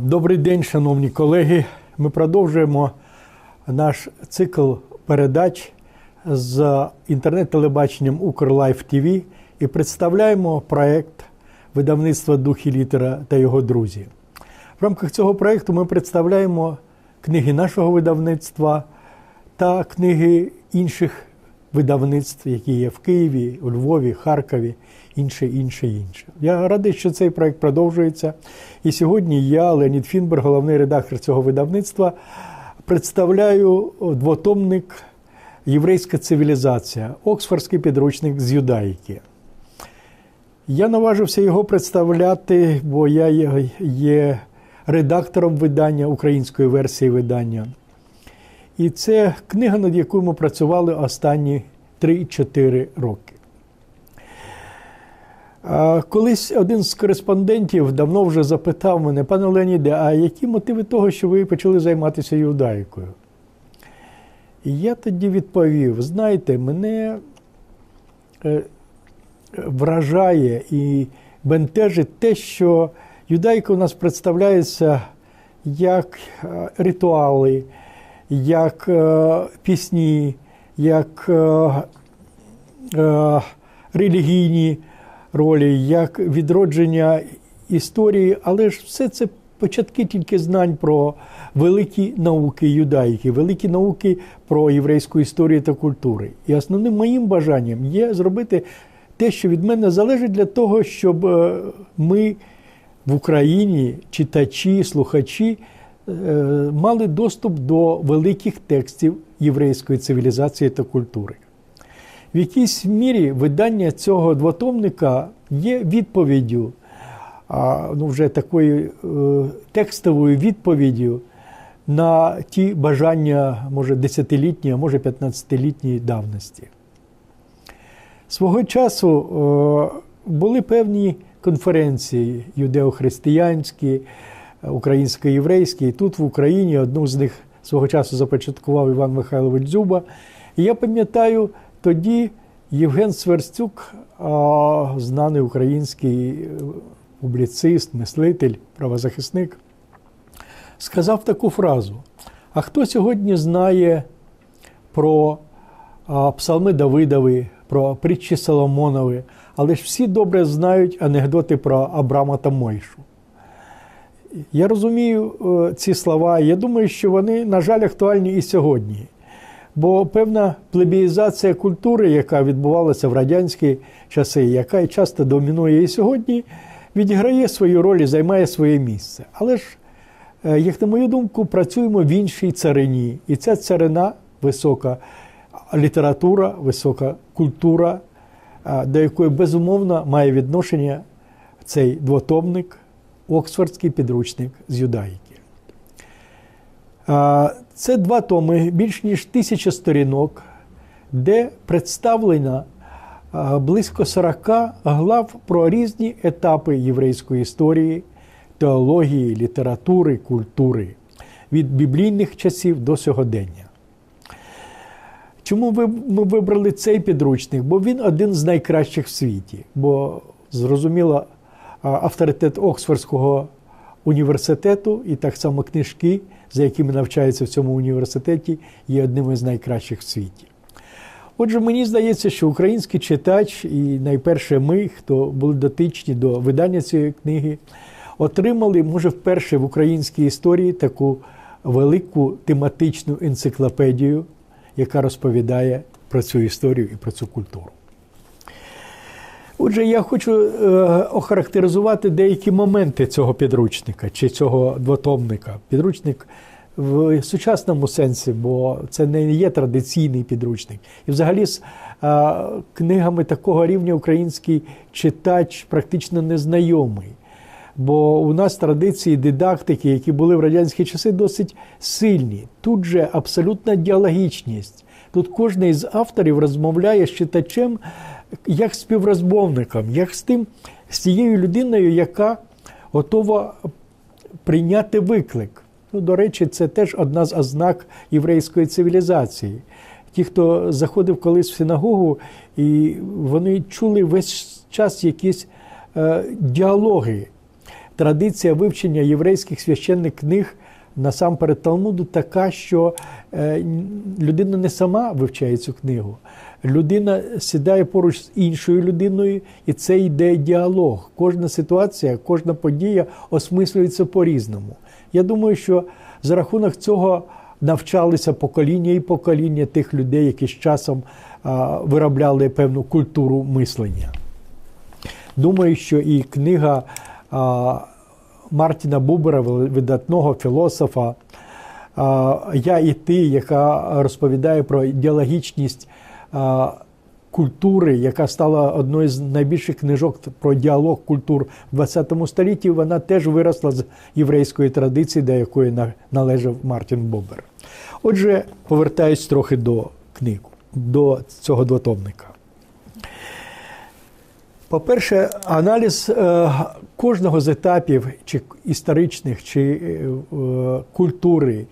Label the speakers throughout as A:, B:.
A: Добрий день, шановні колеги. Ми продовжуємо наш цикл передач з інтернет-телебаченням Укрлайф ТВ і представляємо проект видавництва Дух і літера та його друзі. В рамках цього проекту ми представляємо книги нашого видавництва та книги інших видавництв, які є в Києві, у Львові, Харкові, інше, інше, інше. Я радий, що цей проект продовжується. І сьогодні я, Леонід Фінберг, головний редактор цього видавництва, представляю двотомник Єврейська цивілізація, Оксфордський підручник з юдаїки. Я наважився його представляти, бо я є- редактором видання української версії видання. І це книга, над якою ми працювали останні 3-4 роки. Колись один з кореспондентів давно вже запитав мене, пане Леоніде, а які мотиви того, що ви почали займатися юдаїкою? І я тоді відповів: знаєте, мене е, вражає і бентежить те, що юдаїка у нас представляється як е, ритуали, як е, пісні, як е, е, релігійні ролі, як відродження історії, але ж все це початки тільки знань про великі науки юдаїки, великі науки про єврейську історію та культури. І основним моїм бажанням є зробити те, що від мене залежить для того, щоб ми в Україні, читачі, слухачі, мали доступ до великих текстів єврейської цивілізації та культури. В якійсь мірі видання цього двотомника є відповіддю, а, ну вже такою е, текстовою відповіддю на ті бажання, може, десятилітні, а може 15-літньої давності. Свого часу е, були певні конференції юдео-християнські, е, українсько-єврейські. І тут в Україні одну з них свого часу започаткував Іван Михайлович Дзюба. І я пам'ятаю, тоді Євген Сверстюк, знаний український е, публіцист, мислитель, правозахисник, сказав таку фразу: А хто сьогодні знає про псалми Давидови, про притчі Соломонови, але ж всі добре знають анекдоти про Абрама та Мойшу. Я розумію е, ці слова. Я думаю, що вони, на жаль, актуальні і сьогодні. Бо певна плебіїзація культури, яка відбувалася в радянські часи, яка часто домінує і сьогодні, відіграє свою роль і займає своє місце. Але ж, е, як на мою думку, працюємо в іншій царині. І ця царина висока література, висока культура, е, до якої безумовно має відношення цей двотомник, Оксфордський підручник з юдаїки. Це два томи, більш ніж тисяча сторінок, де представлено близько 40 глав про різні етапи єврейської історії, теології, літератури, культури від біблійних часів до сьогодення. Чому ми вибрали цей підручник? Бо він один з найкращих в світі. Бо зрозуміло, авторитет Оксфордського університету і так само книжки, за якими навчаються в цьому університеті, є одними з найкращих в світі. Отже, мені здається, що український читач, і найперше ми, хто були дотичні до видання цієї книги, отримали, може, вперше в українській історії таку велику тематичну енциклопедію, яка розповідає про цю історію і про цю культуру. Отже, я хочу е, охарактеризувати деякі моменти цього підручника чи цього двотомника. Підручник в сучасному сенсі, бо це не є традиційний підручник. І взагалі з е, книгами такого рівня український читач практично незнайомий. Бо у нас традиції дидактики, які були в радянські часи, досить сильні. Тут же абсолютна діалогічність. Тут кожен із авторів розмовляє з читачем як співрозмовником, як з тим, з тією людиною, яка готова прийняти виклик. Ну, до речі, це теж одна з ознак єврейської цивілізації. Ті, хто заходив колись в синагогу, і вони чули весь час якісь е, діалоги. традиція вивчення єврейських священних книг насамперед Талмуду така, що е, людина не сама вивчає цю книгу. Людина сідає поруч з іншою людиною, і це йде діалог. Кожна ситуація, кожна подія осмислюється по-різному. Я думаю, що за рахунок цього навчалися покоління і покоління тих людей, які з часом виробляли певну культуру мислення. Думаю, що і книга Мартіна Бубера, видатного філософа, Я і ти, яка розповідає про ідеологічність культури, яка стала одною з найбільших книжок про діалог культур в ХХ столітті, вона теж виросла з єврейської традиції, до якої належав Мартін Бубер. Отже, повертаюсь трохи до книг, до цього двотомника. По-перше, аналіз е, кожного з етапів, чи історичних, чи е, культури,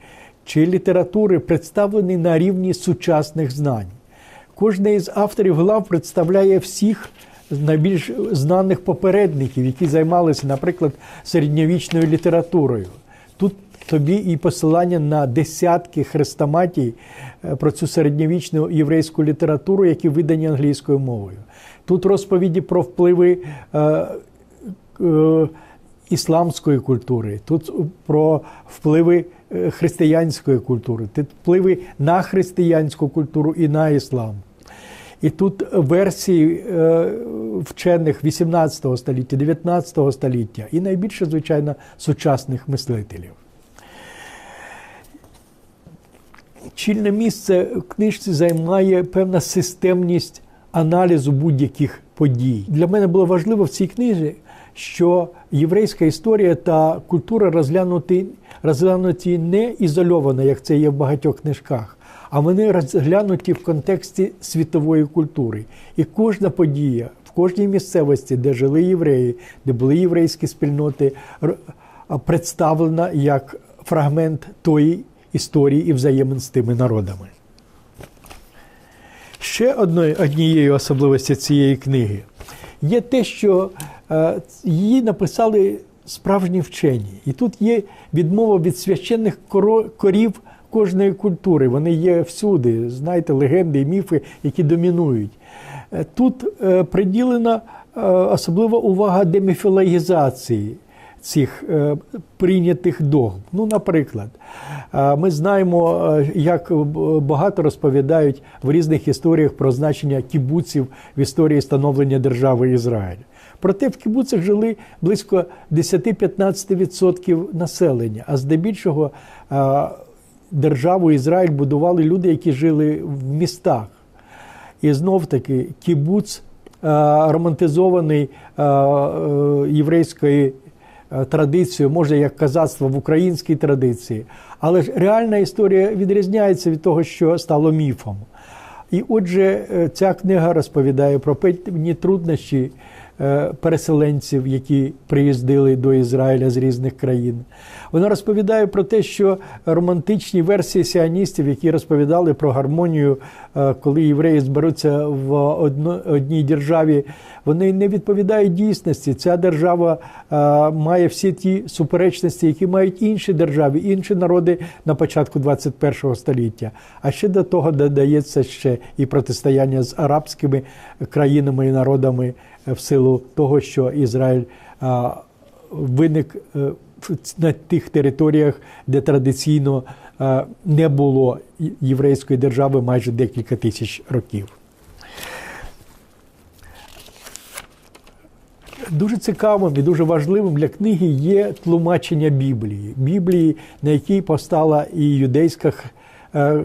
A: чи літератури представлений на рівні сучасних знань. Кожний із авторів глав представляє всіх найбільш знаних попередників, які займалися, наприклад, середньовічною літературою. Тут тобі і посилання на десятки хрестоматій е, про цю середньовічну єврейську літературу, які видані англійською мовою. Тут розповіді про впливи е, е, ісламської культури, тут про впливи е, християнської культури, тут впливи на християнську культуру і на іслам. І тут версії е, вчених 18 століття, 19 століття і найбільше, звичайно, сучасних мислителів. Чільне місце в книжці займає певна системність аналізу будь-яких подій. Для мене було важливо в цій книзі, що єврейська історія та культура розглянуті, розглянуті не ізольовано, як це є в багатьох книжках, а вони розглянуті в контексті світової культури. І кожна подія в кожній місцевості, де жили євреї, де були єврейські спільноти, представлена як фрагмент тої історії і взаємин з тими народами. Ще однією особливості цієї книги є те, що е, її написали справжні вчені. І тут є відмова від священних корів кожної культури. Вони є всюди, знаєте, легенди і міфи, які домінують. Е, тут е, приділена особлива увага деміфологізації цих е, прийнятих догм. Ну, наприклад, е, ми знаємо, е, як багато розповідають в різних історіях про значення кібуців в історії становлення держави Ізраїль. Проте в кібуцах жили близько 10-15% населення, а здебільшого державу Ізраїль будували люди, які жили в містах. І знов таки кібуц романтизований єврейської Е, традицію, може як казацтво в українській традиції, але ж реальна історія відрізняється від того, що стало міфом. І отже, е, ця книга розповідає про певні труднощі Е, переселенців, які приїздили до Ізраїля з різних країн. Вона розповідає про те, що романтичні версії сіаністів, які розповідали про гармонію, е, коли євреї зберуться в одній державі, вони не відповідають дійсності. Ця держава е, має всі ті суперечності, які мають інші держави, інші народи на початку 21 століття. А ще до того додається ще і протистояння з арабськими країнами і народами в силу того, що Ізраїль виник е, на тих територіях, де традиційно не було єврейської держави майже декілька тисяч років. Дуже цікавим і дуже важливим для книги є тлумачення Біблії, Біблії, на якій постала і юдейська е,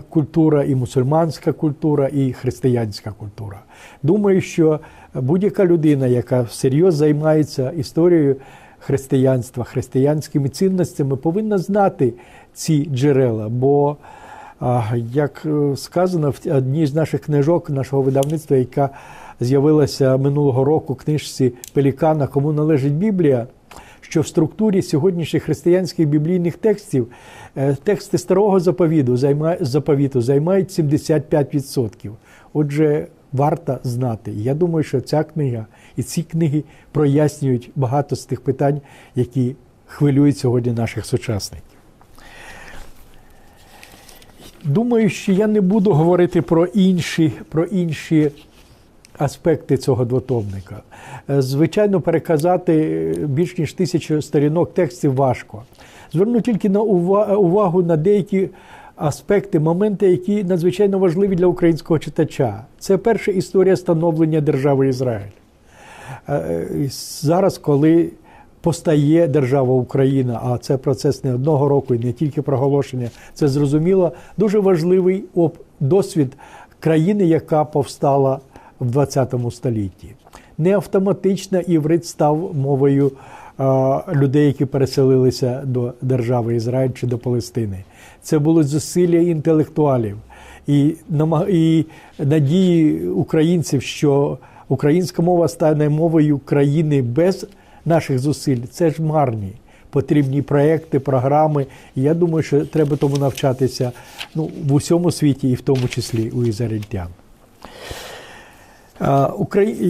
A: культура, і мусульманська культура, і християнська культура. Думаю, що будь-яка людина, яка всерйоз займається історією християнства, християнськими цінностями, повинна знати ці джерела. Бо, як е, сказано в одній з наших книжок, нашого видавництва, яка з'явилася минулого року книжці Пелікана, кому належить Біблія. Що в структурі сьогоднішніх християнських біблійних текстів е, тексти старого заповіту займають 75%. Отже, варта знати. Я думаю, що ця книга і ці книги прояснюють багато з тих питань, які хвилюють сьогодні наших сучасників. Думаю, що я не буду говорити про інші, про інші аспекти цього двотомника. Е, Звичайно, переказати е, більш ніж тисячу сторінок текстів важко. Зверну тільки на ува- увагу на деякі аспекти, моменти, які надзвичайно важливі для українського читача. Це перша історія становлення держави Ізраїль. Е, Зараз, коли постає держава Україна, а це процес не одного року і не тільки проголошення, це зрозуміло, дуже важливий досвід країни, яка повстала в 20 столітті. Не автоматично іврит став мовою людей, які переселилися до держави Ізраїль чи до Палестини. Це були зусилля інтелектуалів і, і надії українців, що українська мова стане мовою країни без наших зусиль. Це ж марні. Потрібні проекти, програми. І я думаю, що треба тому навчатися ну, в усьому світі, і в тому числі у ізраїльтян.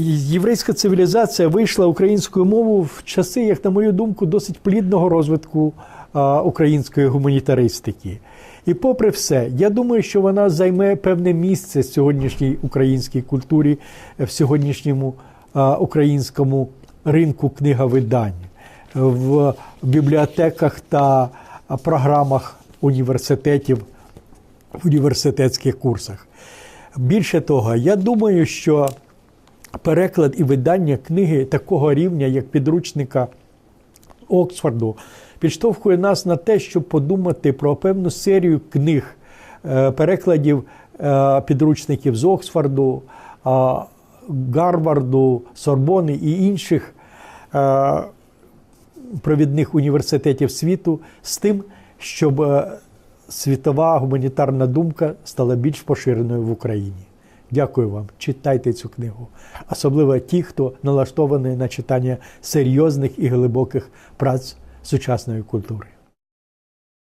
A: Єврейська цивілізація вийшла українською мовою в часи, як на мою думку, досить плідного розвитку української гуманітаристики. І попри все, я думаю, що вона займе певне місце в сьогоднішній українській культурі, в сьогоднішньому українському ринку книговидань, в бібліотеках та програмах університетів, в університетських курсах. Більше того, я думаю, що переклад і видання книги такого рівня, як підручника Оксфорду, підштовхує нас на те, щоб подумати про певну серію книг, е, перекладів е, підручників з Оксфорду, е, Гарварду, Сорбони і інших провідних університетів світу з тим, щоб світова гуманітарна думка стала більш поширеною в Україні. Дякую вам. Читайте цю книгу. Особливо ті, хто налаштований на читання серйозних і глибоких праць сучасної культури.